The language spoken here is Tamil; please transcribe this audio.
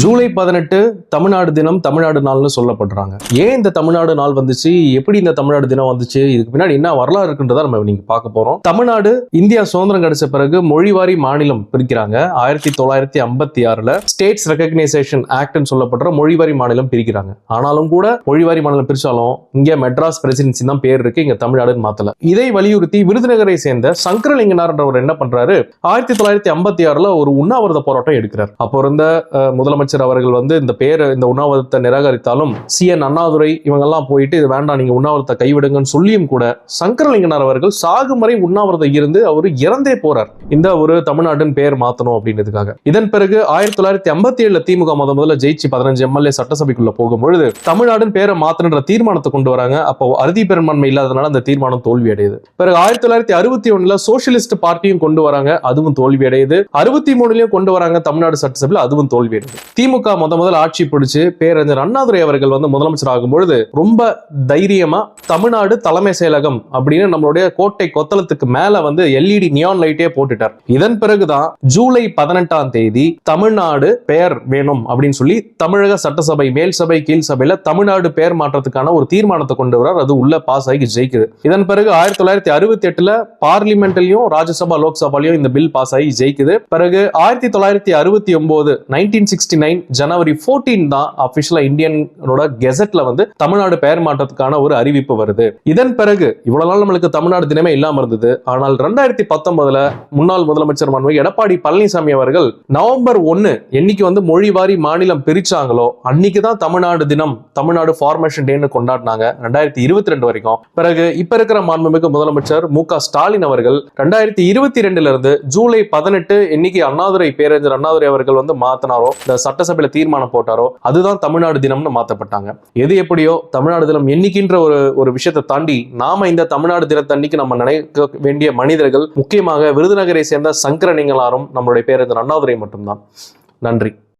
ஜூலை பதினெட்டு தமிழ்நாடு தினம் தமிழ்நாடு நாள்னு சொல்லப்படுறாங்க. ஏன் இந்த தமிழ்நாடு நாள் வந்துச்சு? எப்படி இந்த தமிழ்நாடு தினம் வந்துச்சு? இதுக்கு பின்னாடி என்ன வரலாறு இருக்குன்றதா நம்ம நீங்க பார்க்க போறோம். தமிழ்நாடு இந்தியா சுதந்திரம் கிடைச்ச பிறகு மொழிவாரி மாநிலம் பிரிக்கிறாங்க. ஆயிரத்தி தொள்ளாயிரத்தி ஐம்பத்தி ஆறுல ஸ்டேட்ஸ் ரெகக்னைசேஷன் ஆக்ட்னு சொல்லப்படுற மொழிவாரி மாநிலம் பிரிக்கிறாங்க. ஆனாலும் கூட மொழிவாரி மாநிலம் பிரிச்சாலும் இங்க மெட்ராஸ் பிரசிடென்சி தான் பேர் இருக்கு இங்க தமிழ்நாடுன்னு மாத்தல. இதை வலியுறுத்தி விருதுநகரை சேர்ந்த சங்கரலிங்கனார்ன்றவர் என்ன பண்றாரு? ஆயிரத்தி தொள்ளாயிரத்தி ஐம்பத்தி ஆறுல ஒரு உண்ணாவிரத போராட்டம் எடுக்கிறார். அப்போ இருந்த முதலமைச்சர் முதலமைச்சர் அவர்கள் வந்து இந்த பேர் இந்த உண்ணாவிரதத்தை நிராகரித்தாலும் சி. என். அண்ணாதுரை இவங்கெல்லாம் போயிட்டு இது வேண்டாம் நீங்க உண்ணாவிரத்தை கைவிடுங்கன்னு சொல்லியும் கூட சங்கரலிங்கனார் அவர்கள் சாகும் வரை உண்ணாவிரதம் இருந்து அவர் இறந்தே போறார். இந்த ஒரு தமிழ்நாட்டின் பேர் மாத்தணும் அப்படின்றதுக்காக. இதன் பிறகு ஆயிரத்தி தொள்ளாயிரத்தி ஐம்பத்தி ஏழுல திமுக முத முதல்ல ஜெயிச்சு பதினஞ்சு எம்எல்ஏ சட்டசபைக்குள்ள போகும்பொழுது தமிழ்நாடுன்னு பேரை மாத்தணுன்ற தீர்மானத்தை கொண்டு வராங்க. அப்போ அறுதி பெரும்பான்மை இல்லாதனால அந்த தீர்மானம் தோல்வி அடையுது. பிறகு ஆயிரத்தி தொள்ளாயிரத்தி அறுபத்தி ஒண்ணுல சோசியலிஸ்ட் பார்ட்டியும் கொண்டு வராங்க அதுவும் தோல்வி அடையுது. அறுபத்தி மூணுலயும் கொண்டு வராங்க தமிழ்நாடு சட்டசபையில் அதுவும் தோல்வி அடையுது. திமுக முத முதல் ஆட்சி பிடிச்சு பேரறிஞர் அண்ணாதுரை அவர்கள் வந்து முதலமைச்சர் ஆகும்பொழுது ரொம்ப தைரியமா தமிழ்நாடு தலைமை செயலகம் அப்படின்னு நம்மளுடைய கோட்டை கொத்தளத்துக்கு மேல வந்து எல்இடி நியான் லைட்டே போட்டுட்டார். இதன் பிறகுதான் ஜூலை பதினெட்டாம் தேதி தமிழ்நாடு பெயர் வேணும் அப்படின்னு சொல்லி தமிழக சட்டசபை மேல் சபை கீழ் சபையில தமிழ்நாடு பெயர் மாற்றத்துக்கான ஒரு தீர்மானத்தை கொண்டு வரார் அது உள்ள பாஸ் ஆகி ஜெயிக்குது. இதன் பிறகு ஆயிரத்தி தொள்ளாயிரத்தி அறுபத்தி எட்டுல பார்லிமெண்ட்லயும் ராஜ்யசபா லோக்சபாலையும் இந்த பில் பாஸ் ஆகி ஜெயிக்குது. பிறகு ஆயிரத்தி தொள்ளாயிரத்தி அறுபத்தி ஒன்பது nineteen sixty nine January fourteen தான் அபிஷியலா இந்தியனோட கெசட்ல வந்து தமிழ்நாடு பெயர் மாற்றத்துக்கான ஒரு அறிவிப்பு வருது. இதன் பிறகு இவ்வளவு நாள் நம்மளுக்கு தமிழ்நாடு தினமே இல்லாம இருந்தது. ஆனால் ரெண்டாயிரத்தி பத்தொன்பதுல முன்னாள் முதலமைச்சர் மன்மை எடப்பாடி பழனிசாமி அவர்கள் நவம்பர் ஒன்னு என்னைக்கு வந்து மொழிவாரி மாநிலம் பிரிச்சாங்களோ அன்னைக்கு தான் தமிழ்நாடு தினம் தமிழ்நாடு ஃபார்மேஷன் டேன்னு கொண்டாடினாங்க ரெண்டாயிரத்தி இருபத்தி ரெண்டு வரைக்கும். பிறகு இப்ப இருக்கிற மாண்புமிகு முதலமைச்சர் மு க ஸ்டாலின் அவர்கள் ரெண்டாயிரத்தி இருபத்தி ரெண்டுல இருந்து ஜூலை பதினெட்டு இன்னைக்கு அண்ணாதுரை பேரறிஞர் அண்ணாதுரை அவர்கள் வந்து மாத்தினாரோ இந்த சட்டசபையில தீர்மானம் போட்டாரோ அதுதான் தமிழ்நாடு தினம்னு மாத்தப்பட்டாங்க. எது எப்படியோ தமிழ்நாடு தினம் எண்ணிக்கின்ற ஒரு ஒரு விஷயத்தை தாண்டி நாம இந்த தமிழ்நாடு தினத்தன்னைக்கு நம்ம நினைக்க வேண்டிய மனிதர்கள் முக்கியமாக விருதுநகரை சேர்ந்த சங்கரனிங்களாரும் நம்மளுடைய பேரறிஞர் அண்ணாதுரை மட்டும்தான். நன்றி.